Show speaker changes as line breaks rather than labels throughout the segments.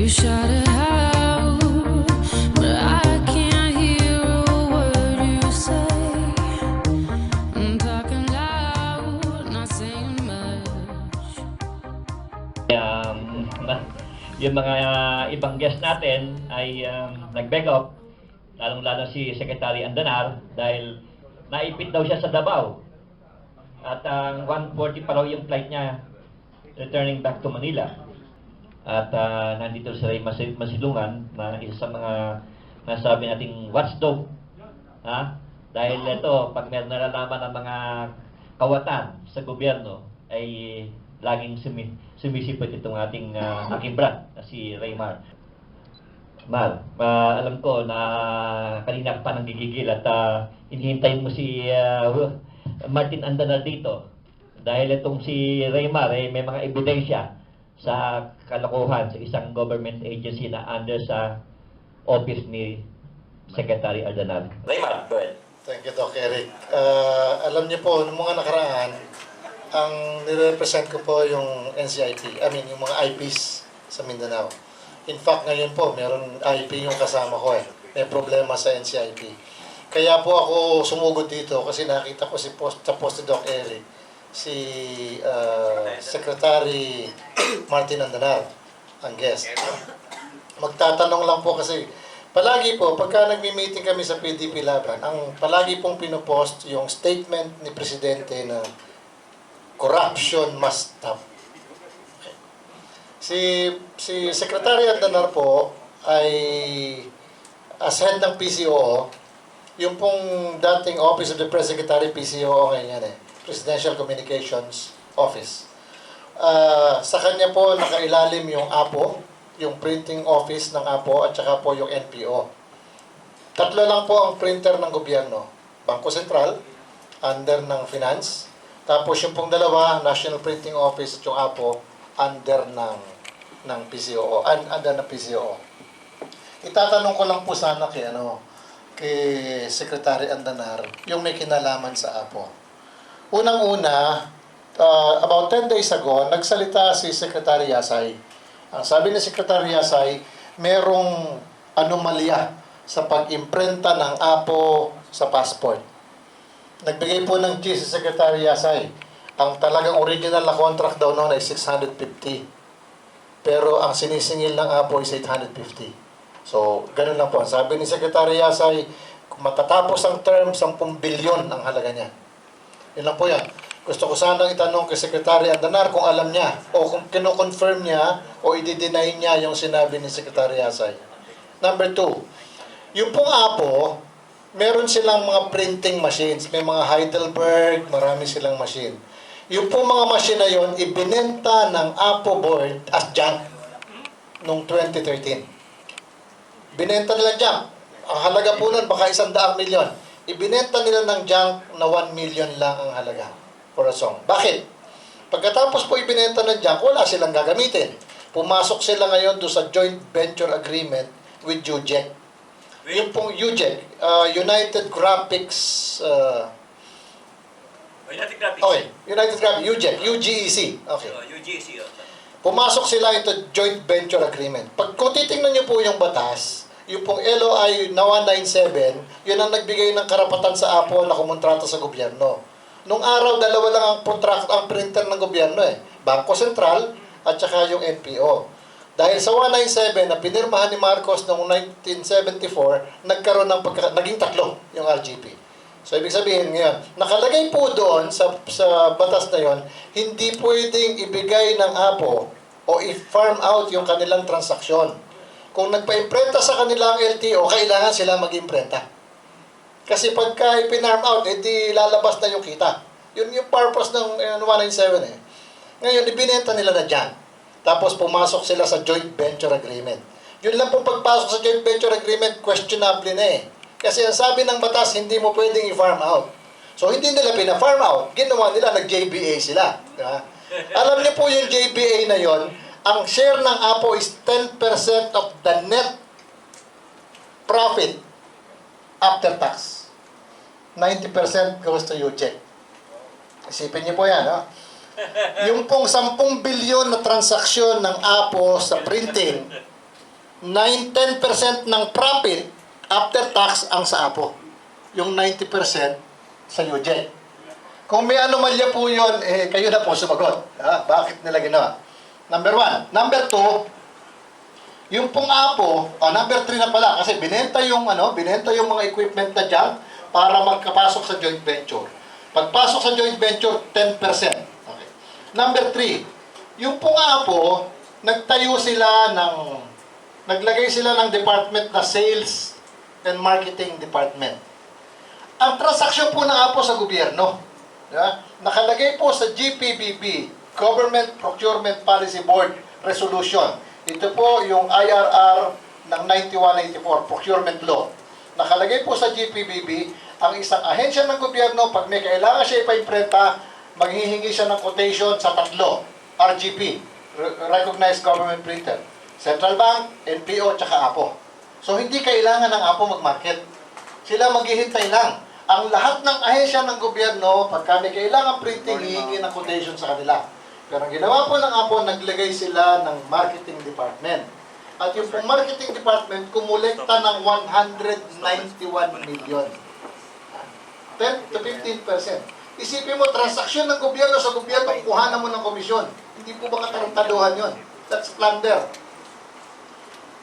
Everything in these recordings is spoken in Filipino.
yung mga uh, ibang guest natin ay um, nag-back up, lalong-lalo si Secretary Andanar dahil naipit daw siya sa Davao. At ang 1.40 pa raw yung flight niya returning back to Manila. At ah, nandito si Ray Mas- Masilungan na isa sa mga nasabi nating watchdog. Ha? Dahil ito, pag may nalalaman ng mga kawatan sa gobyerno, ay laging sumi sumisipot itong ating uh, aking brat na si Raymar. Mal, ah, alam ko na kanina ka pa nang gigigil at uh, inihintayin mo si ah, Martin Andanar dito. Dahil itong si Raymar eh, may mga ebidensya sa kalokohan sa isang government agency na under sa office ni Secretary Andanar. Raymar, go ahead.
Thank you, Doc Eric. Ah, alam niyo po, noong mga nakaraan, ang nire-represent ko po yung NCIP, I mean, yung mga IPs sa Mindanao. In fact, ngayon po, meron IP yung kasama ko eh. May problema sa NCIP. Kaya po ako sumugod dito kasi nakita ko si post, sa post ni Doc Eric, si ah, Secretary Martin Andanar, ang guest. Magtatanong lang po kasi Palagi po, pagka nagmi-meeting kami sa PDP Laban, ang palagi pong pinopost yung statement ni Presidente na corruption must stop. Si, si Secretary Andanar po ay as head ng PCOO, yung pong dating Office of the Press Secretary PCOO ngayon yan eh, Presidential Communications Office. Ah, sa kanya po nakailalim yung APO, yung printing office ng APO at saka po yung NPO. Tatlo lang po ang printer ng gobyerno. Bangko Sentral, under ng Finance. Tapos yung pong dalawa, National Printing Office at yung APO, under ng ng PCOO, un, under ng PCOO. Itatanong ko lang po sana kay ano, kay Secretary Andanar, yung may kinalaman sa APO. Unang-una, uh, about 10 days ago, nagsalita si Secretary Yasay. Ang sabi ni Secretary Yasay, merong anomalya sa pag-imprenta ng APO sa passport. Nagbigay po ng G si Secretary Yasay. Ang talagang original na contract daw noon ay 650. Pero ang sinisingil ng APO is 850. So, ganun lang po. Sabi ni Secretary Yasay, kung matatapos ang term, 10 bilyon ang halaga niya. Yun lang po yan. Gusto ko sanang itanong kay Secretary Andanar kung alam niya o kung kino-confirm niya o i-deny niya yung sinabi ni Secretary Yasay. Number two, yung pong Apo, meron silang mga printing machines. May mga Heidelberg, marami silang machine. Yung pong mga machine na yon ibinenta ng Apo board as junk noong 2013. Binenta nila junk. Ang halaga po nun, baka isang daang milyon. Ibinenta nila ng junk na 1 million lang ang halaga for a song. Bakit? Pagkatapos po ibinenta ng junk, wala silang gagamitin. Pumasok sila ngayon do sa joint venture agreement with UJEC. Yung pong UJEC, uh, United Graphics, uh,
United Graphics.
okay, United Graphics, UJEC, UGEC. Okay.
Oh, UGC. Oh.
Pumasok sila into joint venture agreement. Pag kung titingnan niyo po yung batas, yung pong LOI na 197, yun ang nagbigay ng karapatan sa Apple na kumontrata sa gobyerno. Nung araw, dalawa lang ang contract, ang printer ng gobyerno eh. Bangko Sentral at saka yung NPO. Dahil sa 197 na pinirmahan ni Marcos noong 1974, nagkaroon ng pagka, naging tatlo yung RGP. So, ibig sabihin ngayon, nakalagay po doon sa, sa batas na yon, hindi pwedeng ibigay ng APO o i-farm out yung kanilang transaksyon. Kung nagpa-imprenta sa kanilang LTO, kailangan sila mag-imprenta. Kasi pagka i-pinarm out, edi lalabas na yung kita. Yun yung purpose ng eh, 197 eh. Ngayon, ibinenta nila na dyan. Tapos pumasok sila sa joint venture agreement. Yun lang pong pagpasok sa joint venture agreement, questionable na eh. Kasi ang sabi ng batas, hindi mo pwedeng i-farm out. So, hindi nila pina-farm out. Ginawa nila, nag-JBA sila. Di ba? Alam niyo po yung JBA na yon, ang share ng Apo is 10% of the net profit after tax. 90% goes to UJEC. Isipin niyo po yan, ha? Yung pong 10 bilyon na transaksyon ng Apo sa printing, 9-10% ng profit after tax ang sa Apo. Yung 90% sa UJ. Kung may anomalya po yun, eh, kayo na po sumagot. Ah, bakit nila ginawa? Number one. Number two, yung pong Apo, ah, number three na pala, kasi binenta yung, ano, binenta yung mga equipment na dyan para magkapasok sa joint venture. Pagpasok sa joint venture, 10%. Okay. Number three, yung pong Apo, nagtayo sila ng, naglagay sila ng department na sales and marketing department. Ang transaksyon po ng Apo sa gobyerno, yeah, nakalagay po sa GPBB, Government Procurement Policy Board Resolution. Ito po yung IRR ng 9184, Procurement Law. Nakalagay po sa GPBB, ang isang ahensya ng gobyerno, pag may kailangan siya ipaimprenta, maghihingi siya ng quotation sa tatlo, RGP, Re- Recognized Government Printer, Central Bank, NPO, tsaka APO. So hindi kailangan ng APO mag-market. Sila maghihintay lang. Ang lahat ng ahensya ng gobyerno, pagka may kailangan printing, hihingi ng quotation sa kanila. Pero ang ginawa po ng APO, naglagay sila ng marketing department. At yung pong marketing department, kumulekta ng 191 million. 10 to 15 Isipin mo, transaksyon ng gobyerno sa gobyerno, kuhanan mo ng komisyon. Hindi po ba katarantaduhan yun? That's plunder.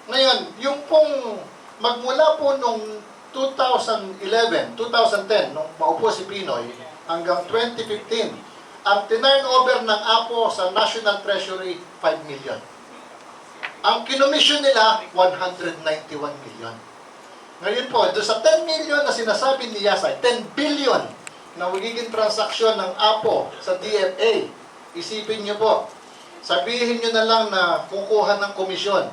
Ngayon, yung pong magmula po nung 2011, 2010, nung maupo si Pinoy, hanggang 2015, ang tinurnover ng APO sa National Treasury, 5 million. Ang kinomisyon nila, 191 million. Ngayon po, doon sa 10 million na sinasabi ni Yasay, 10 billion na magiging transaksyon ng APO sa DFA. Isipin nyo po, sabihin nyo na lang na kukuha ng komisyon.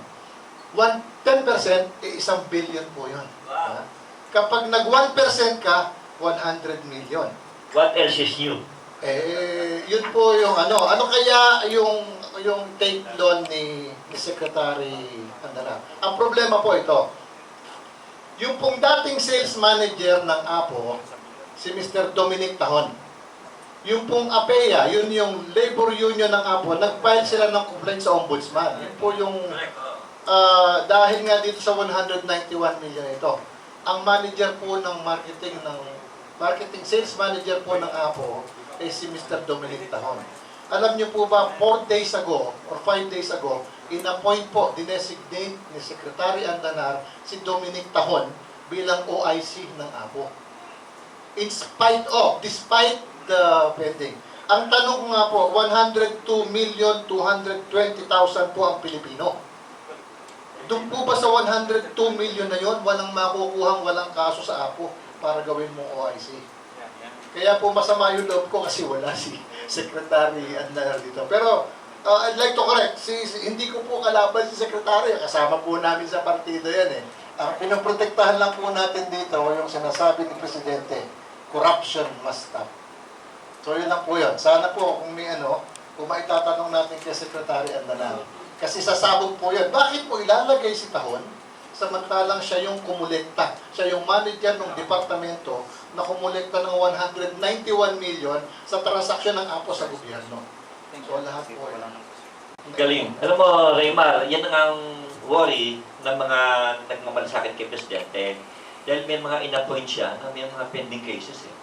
1, 10%, eh, isang billion po yun. Ha? Kapag nag 1% ka, 100 million.
What else is new?
Eh, yun po yung ano, ano kaya yung yung take doon ni, ni Secretary Andara. Ang problema po ito, yung pong dating sales manager ng APO, si Mr. Dominic Tahon, yung pong APEA, yun yung labor union ng APO, nag-file sila ng complaint sa ombudsman. Yun po yung. Ah, dahil nga dito sa 191 million ito, ang manager po ng marketing ng marketing sales manager po ng Apo ay si Mr. Dominic Tahon. Alam niyo po ba, 4 days ago or 5 days ago, in-appoint po, dinesignate ni Secretary Andanar si Dominic Tahon bilang OIC ng Apo. In spite of, despite the pending. Ang tanong nga po, 102,220,000 po ang Pilipino. Doon po ba sa 102 million na yon, walang makukuhang walang kaso sa APO para gawin mong OIC? Kaya po masama yung loob ko kasi wala si Secretary Andar dito. Pero uh, I'd like to correct, si, si- hindi ko po kalaban si Secretary. Kasama po namin sa partido yan eh. Ang pinoprotektahan lang po natin dito yung sinasabi ni Presidente, corruption must stop. So yun lang po yun. Sana po kung may ano, kung maitatanong natin kay Secretary Andanar. Kasi sasabog po yun. Bakit po ilalagay si Tahon samantalang siya yung kumulekta. Siya yung manager ng departamento na kumulekta ng 191 million sa transaksyon ng APO sa gobyerno. So lahat po.
Galing. Alam mo, Raymar, yan ang worry ng mga nagmamalasakit kay Presidente. Dahil may mga inappoint siya na may mga pending cases eh.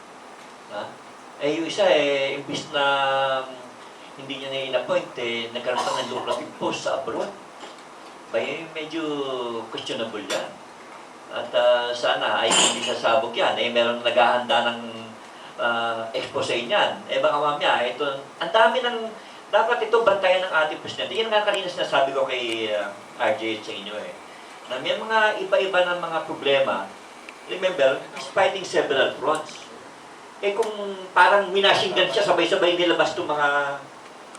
Ha? Eh, yung isa eh, imbis na hindi niya na in-appoint eh, nagkaroon pa ng lucrative post sa abroad. Bay, medyo questionable yan. At ah, sana ay hindi sasabog yan. Eh, meron naghahanda ng ah, expose niyan. Eh, baka mamaya, ito, ang dami ng dapat ito bantayan ng ating presidente. Yan nga kanina sinasabi ko kay uh, RJ sa inyo eh. Na may mga iba-iba ng mga problema. Remember, he's fighting several fronts. Eh kung parang minashinggan siya, sabay-sabay nilabas itong mga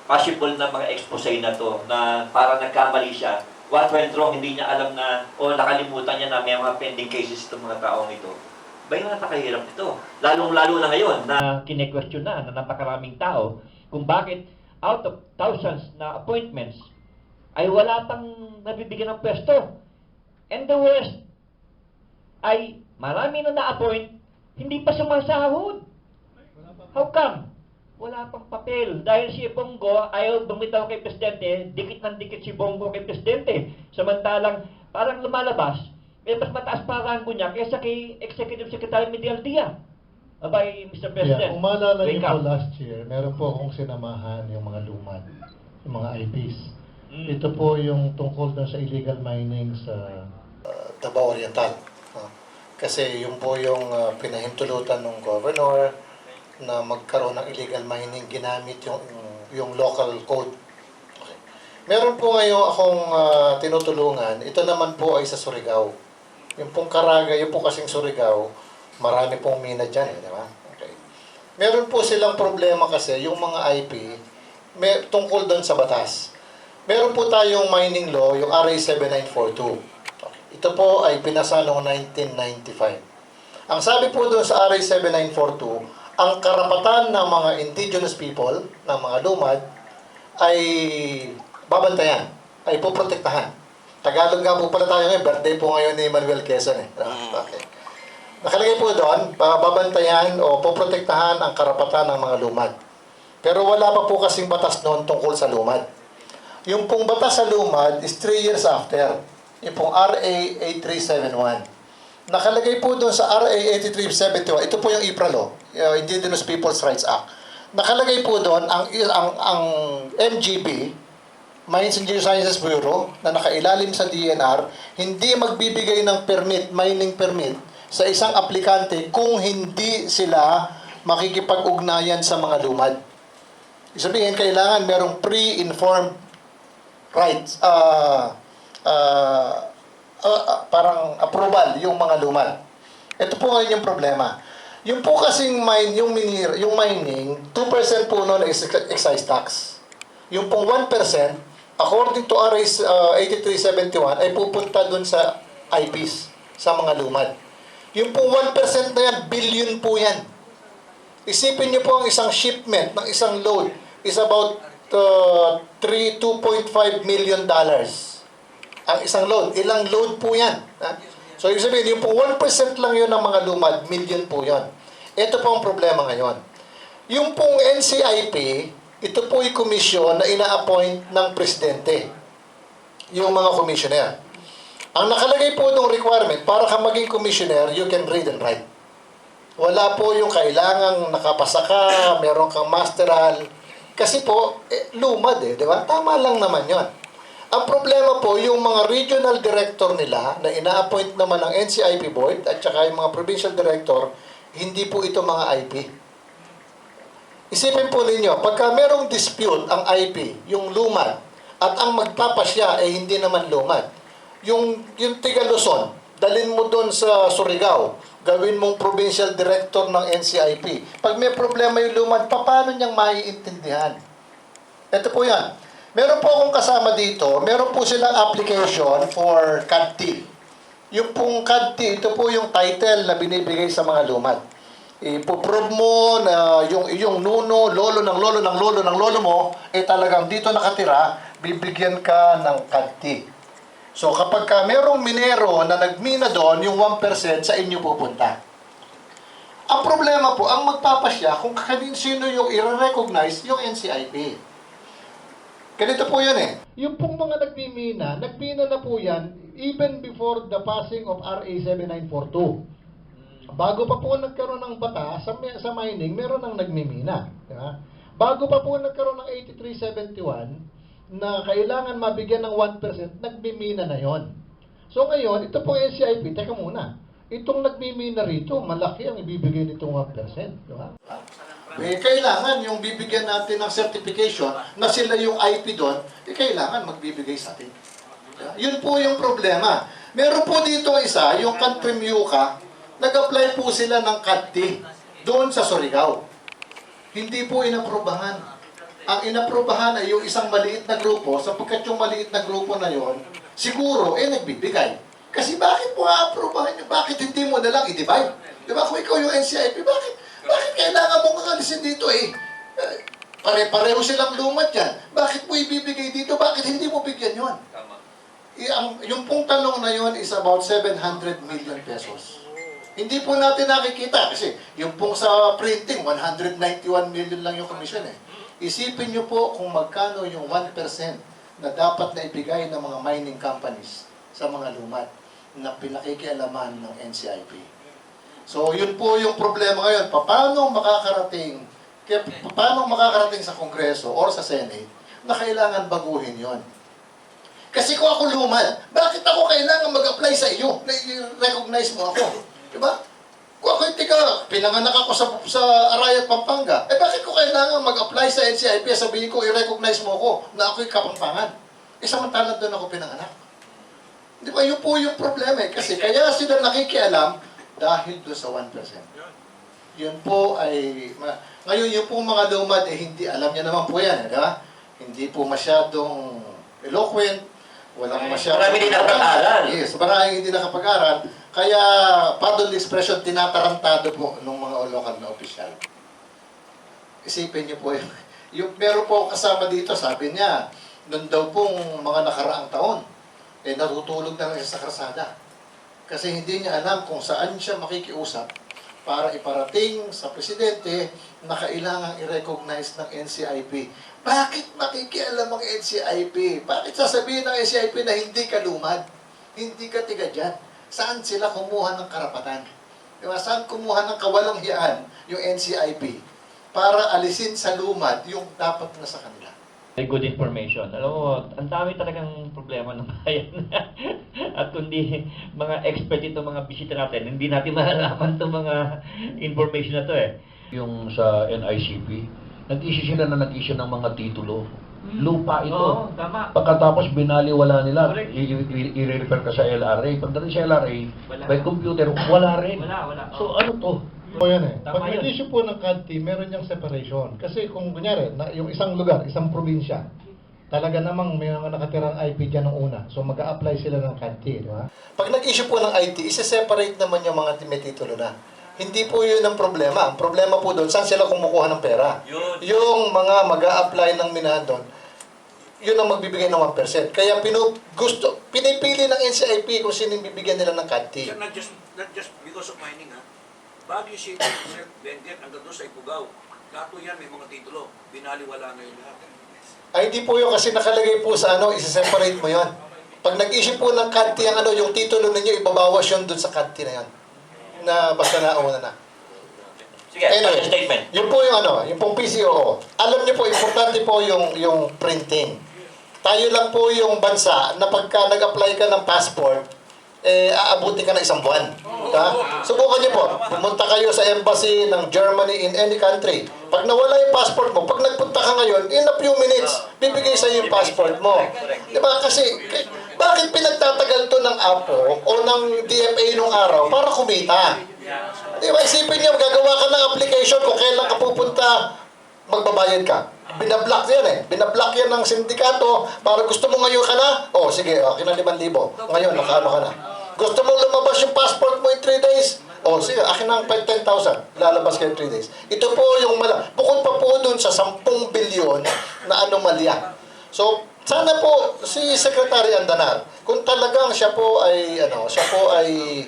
possible na mga expose na to na parang nagkamali siya. What went wrong, hindi niya alam na o nakalimutan niya na may mga pending cases itong mga taong ito. Ba yung napakahirap ito? Lalong-lalo na ngayon na kine-question na na napakaraming tao kung bakit out of thousands na appointments ay wala pang nabibigyan ng pwesto. And the worst ay marami na na-appoint, hindi pa sumasahod. How come? Wala pang papel. Dahil si Bongo ayaw bumitaw kay Presidente, dikit ng dikit si Bongo kay Presidente. Samantalang parang lumalabas, may mas mataas pa ang rango niya kaysa kay Executive Secretary Medial Dia. Abay, Mr.
Yeah,
President.
kung maalala niyo po last year, meron po akong sinamahan yung mga lumad, yung mga IPs.
Mm.
Ito po yung tungkol dun sa illegal mining sa
Davao Oriental. no? Kasi yun po yung uh, pinahintulutan ng governor na magkaroon ng illegal mining ginamit yung yung local code. Okay. Meron po ngayon akong uh, tinutulungan. Ito naman po ay sa Surigao. Yung pong Caraga, yung po kasing Surigao, marami pong mina dyan, eh, di ba? Okay. Meron po silang problema kasi yung mga IP may, tungkol doon sa batas. Meron po tayong mining law, yung RA 7942. Okay. Ito po ay pinasa noong 1995. Ang sabi po doon sa RA 7942, ang karapatan ng mga indigenous people, ng mga lumad, ay babantayan, ay poprotektahan. Tagalog nga po pala tayo ngayon, birthday po ngayon ni Manuel Quezon eh. Okay. Nakalagay po doon, babantayan o poprotektahan ang karapatan ng mga lumad. Pero wala pa po kasing batas noon tungkol sa lumad. Yung pong batas sa lumad is 3 years after. Yung pong RA 8371. Nakalagay po doon sa RA 8371, ito po yung IPRA law, uh, Indigenous Peoples' Rights Act. Nakalagay po doon ang ang ang MGB, Mines and Geosciences Bureau, na nakailalim sa DNR, hindi magbibigay ng permit, mining permit, sa isang aplikante kung hindi sila makikipag-ugnayan sa mga lumad. Sabihin, kailangan merong pre-informed rights, ah ah, ah, parang approval yung mga lumad. Ito po ngayon yung problema. Yung po kasing mine, yung minir, yung mining, 2% po noon is excise tax. Yung pong 1%, according to RA uh, 8371, ay pupunta dun sa IPs, sa mga lumad. Yung pong 1% na yan, billion po yan. Isipin niyo po ang isang shipment ng isang load is about uh, 3, 2.5 million dollars. Ang isang load. Ilang load po yan. Ha? So, ibig sabihin, yung po 1% lang yun ng mga lumad, million po yun. Ito po ang problema ngayon. Yung pong NCIP, ito po yung komisyon na ina-appoint ng presidente. Yung mga commissioner. Ang nakalagay po ng requirement, para ka maging commissioner, you can read and write. Wala po yung kailangang nakapasa ka, meron kang masteral. Kasi po, eh, lumad eh, di ba? Tama lang naman yon. Ang problema po, yung mga regional director nila na ina-appoint naman ng NCIP board at saka yung mga provincial director, hindi po ito mga IP. Isipin po ninyo, pagka merong dispute ang IP, yung lumad, at ang magpapasya ay hindi naman lumad, yung, yung tiga Luzon, dalin mo doon sa Surigao, gawin mong provincial director ng NCIP. Pag may problema yung lumad, paano niyang maiintindihan? Ito po yan. Meron po akong kasama dito, meron po silang application for CAD-T. Yung pong CAD-T, ito po yung title na binibigay sa mga lumad. Ipoprove mo na yung yung nuno, lolo ng lolo ng lolo ng lolo mo, eh talagang dito nakatira, bibigyan ka ng CAD-T. So kapag ka merong minero na nagmina doon, yung 1% sa inyo pupunta. Ang problema po, ang magpapasya kung kanin sino yung i-recognize yung NCIP. Ganito po yun eh. Yung pong mga nagmimina, nagmina na po yan even before the passing of RA 7942. Bago pa po nagkaroon ng bata sa, sa mining, meron nang nagmimina. Di ba? Bago pa po nagkaroon ng 8371 na kailangan mabigyan ng 1%, nagmimina na yon. So ngayon, ito po NCIP, teka muna, itong nagmimina rito, malaki ang ibibigay nitong 1%. Di ba? Eh, kailangan yung bibigyan natin ng certification na sila yung IP doon, eh, kailangan magbibigay sa atin. Diba? Yun po yung problema. Meron po dito isa, yung country Muka, nag-apply po sila ng CAD doon sa Surigao. Hindi po inaprobahan. Ang inaprobahan ay yung isang maliit na grupo, sapagkat yung maliit na grupo na yon, siguro, eh, nagbibigay. Kasi bakit mo a-aprobahan nyo? Bakit hindi mo na lang i-divide? Di ba? Kung ikaw yung NCIP, bakit, bakit kailangan mong kakalisin dito eh? Eh, Pare-pareho silang lumad yan. Bakit mo ibibigay dito? Bakit hindi mo bigyan yon?
Tama.
I- ang, yung pong tanong na yon is about 700 million pesos. Hindi po natin nakikita kasi yung pong sa printing, 191 million lang yung commission eh. Isipin nyo po kung magkano yung 1% na dapat na ibigay ng mga mining companies sa mga lumad na pinakikialaman ng NCIP. So, yun po yung problema ngayon. Paano makakarating, kaya paano makakarating sa Kongreso or sa Senate na kailangan baguhin yon? Kasi kung ako lumad, bakit ako kailangan mag-apply sa iyo? Recognize mo ako. Di ba? Kung ako hindi ka, pinanganak ako sa, sa Arayat, Pampanga, eh bakit ko kailangan mag-apply sa NCIP sabihin ko, i-recognize mo ako na ako'y Kapampangan? Eh samantalang doon ako pinanganak. Di ba, yun po yung problema eh. Kasi kaya sila nakikialam dahil doon sa 1%. Yun po ay, ma- ngayon yung po mga lumad, eh hindi, alam niya naman po yan, eh, di ba? Hindi po masyadong eloquent, walang masyadong...
Marami din nakapag-aral.
Yes, maraming hindi nakapag-aral. Kaya, pardon the expression, tinatarantado po ng mga local na opisyal. Isipin niyo po yun. Yung meron po kasama dito, sabi niya, noon daw pong mga nakaraang taon, eh natutulog na lang siya sa karsada. Kasi hindi niya alam kung saan siya makikiusap para iparating sa presidente na kailangang i-recognize ng NCIP. Bakit makikialam ang NCIP? Bakit sasabihin ng NCIP na hindi ka lumad? Hindi ka tiga dyan? Saan sila kumuha ng karapatan? Diba? Saan kumuha ng kawalang hiyaan yung NCIP para alisin sa lumad yung dapat na sa kanila?
Very good information. Alam mo, ang dami talagang problema ng bayan. At kundi mga expert ito, mga bisita natin, hindi natin malalaman itong mga information na to eh.
yung sa NICP, nag-issue sila na nag-issue ng mga titulo. Lupa ito.
Oo, tama.
Pagkatapos binaliwala nila,
Correct.
i- i- i-refer ka sa LRA. Pagdating sa LRA,
Wala.
by computer, wala rin.
Wala, wala.
So ano to?
Po yan eh.
Tama
Pag
yun.
nag-issue po ng CADTI, meron niyang separation. Kasi kung kunyari, na, yung isang lugar, isang probinsya, talaga namang may mga nakatirang IP dyan ng una. So mag apply sila ng CADTI, di ba?
Pag nag-issue po ng IT, isa-separate naman yung mga may titulo na. Hindi po yun ang problema. Ang problema po doon, saan sila kumukuha ng pera?
Yun.
Yung mga mag apply ng minahan doon, yun ang magbibigay ng 1%. Kaya pinu gusto, pinipili ng NCIP kung sino yung bibigyan nila ng CADTI.
Sir, not just, not just because of mining, ha? Baguio City, Sir Benguet, hanggang doon sa Ifugao. Lahat po yan, may mga titulo. Binaliwala na yun lahat.
Ay, hindi po yun kasi nakalagay po sa ano, isa-separate mo yun. Pag nag-issue po ng CADTI ang ano, yung titulo ninyo, ibabawas yun doon sa CADTI na yun. Na basta nauna na.
Sige,
Anyway,
statement.
Yun po yung ano, yung pong PCOO. Alam niyo po, importante po yung, yung printing. Tayo lang po yung bansa na pagka nag-apply ka ng passport, eh, aabuti ka ng isang buwan. Ha? Subukan niyo po, pumunta kayo sa embassy ng Germany in any country. Pag nawala yung passport mo, pag nagpunta ka ngayon, in a few minutes, bibigay sa yung passport mo. Di ba? Kasi, bakit pinagtatagal to ng APO o ng DFA nung araw para kumita? Di ba, isipin niyo, gagawa ka ng application kung kailan ka pupunta, magbabayad ka. Binablock yan eh. Binablock yan ng sindikato para gusto mo ngayon ka na, oh sige, akin na 5,000. Ngayon, nakaano ka na. Gusto mo lumabas yung passport mo in 3 days, oh sige, akin ang 10,000. Lalabas ka in 3 days. Ito po yung mala. Bukod pa po dun sa 10 bilyon na anomalya. So, sana po si Secretary Andanar, kung talagang siya po ay ano, siya po ay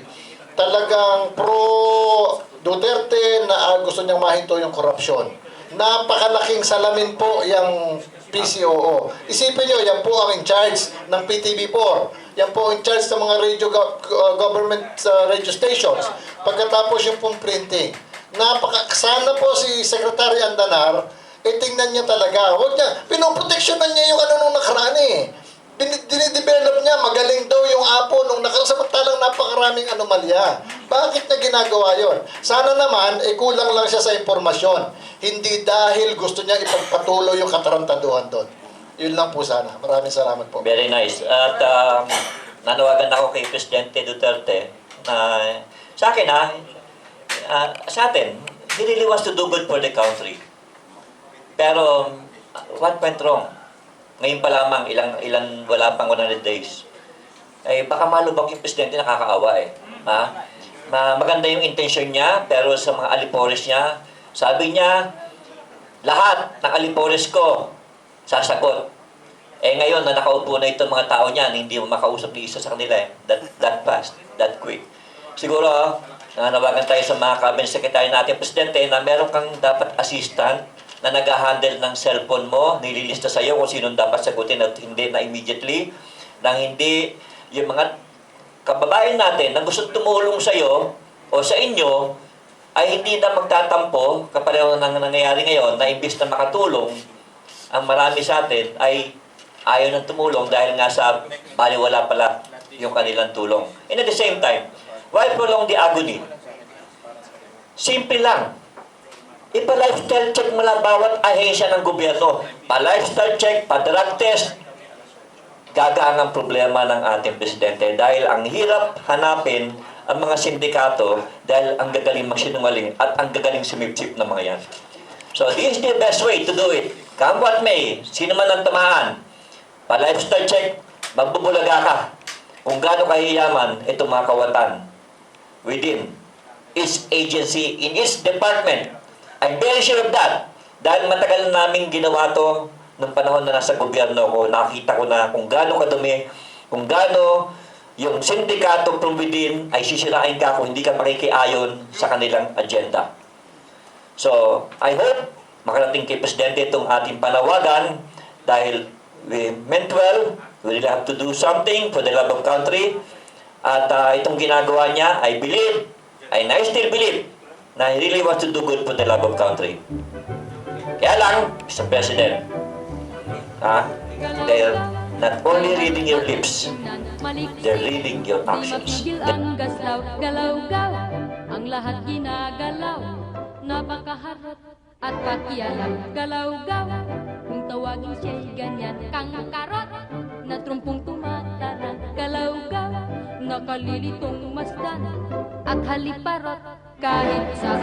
talagang pro Duterte na gusto niyang mahinto yung korupsyon. Napakalaking salamin po yung PCOO. Isipin niyo, yan po ang in charge ng PTV4. Yan po in charge ng mga radio go- uh, government uh, radio stations. Pagkatapos yung pong printing. Napaka sana po si Secretary Andanar, eh tingnan niya talaga. Huwag niya, pinoproteksyonan niya yung ano nung nakaraan eh. Din- Dinidevelop niya, magaling daw yung apo nung nakasamantalang napakaraming anomalya. Bakit niya ginagawa yon? Sana naman, eh kulang lang siya sa impormasyon. Hindi dahil gusto niya ipagpatuloy yung katarantaduhan doon. Yun lang po sana. Maraming salamat po.
Very nice. At um, nanawagan ako kay Presidente Duterte na sa akin ha, ah, sa atin, he really wants to do good for the country. Pero um, what went wrong? Ngayon pa lamang, ilang, ilang, wala pang 100 days. Eh, baka malubak yung Presidente, nakakaawa eh. Ha? Ma maganda yung intention niya, pero sa mga alipores niya, sabi niya, lahat ng alipores ko, sasagot. Eh ngayon na nakaupo na itong mga tao niyan, hindi mo makausap ni isa sa kanila eh. That, that fast, that quick. Siguro, nanawagan tayo sa mga cabinet secretary natin, Presidente, na meron kang dapat assistant na nag-handle ng cellphone mo, nililista sa iyo kung sinong dapat sagutin at hindi na immediately, nang hindi
yung mga kababayan natin na gusto tumulong sa iyo o sa inyo ay hindi na magtatampo kapareho ng nangyayari ngayon na imbis na makatulong, ang marami sa atin ay ayaw nang tumulong dahil nga sa baliwala pala yung kanilang tulong. And at the same time, why prolong the agony? Simple lang. Ipa-lifestyle check mo lang bawat ahensya ng gobyerno. Pa-lifestyle check, pa-drug test, gagaan ang problema ng ating presidente dahil ang hirap hanapin ang mga sindikato dahil ang gagaling magsinungaling at ang gagaling sumipsip ng mga yan. So this is the best way to do it. Come what may, sino man ang tamaan, pa-lifestyle check, magbubulaga ka. Kung gaano kahiyaman itong mga kawatan within its agency, in its department. I'm very sure of that. Dahil matagal na namin ginawa to nung panahon na nasa gobyerno ko, nakita ko na kung gaano kadumi, kung gaano yung sindikato from within ay sisirain ka kung hindi ka makikiayon sa kanilang agenda. So, I hope makarating kay Presidente itong ating panawagan dahil we meant well, we really have to do something for the love of country. At ah, itong ginagawa niya, I believe, and I still believe, na he really wants to do good for the love of country. Kaya lang, Mr. President, ha, they're not only reading your lips, they're reading your actions.
ang Ang lahat ginagalaw Napakaharot at pakialam Galaw-gaw Kung tawagin siya'y ganyan Kang karot Na trumpong tumatarang Galaw-gaw Nakalilitong masdan At haliparot Kahit sa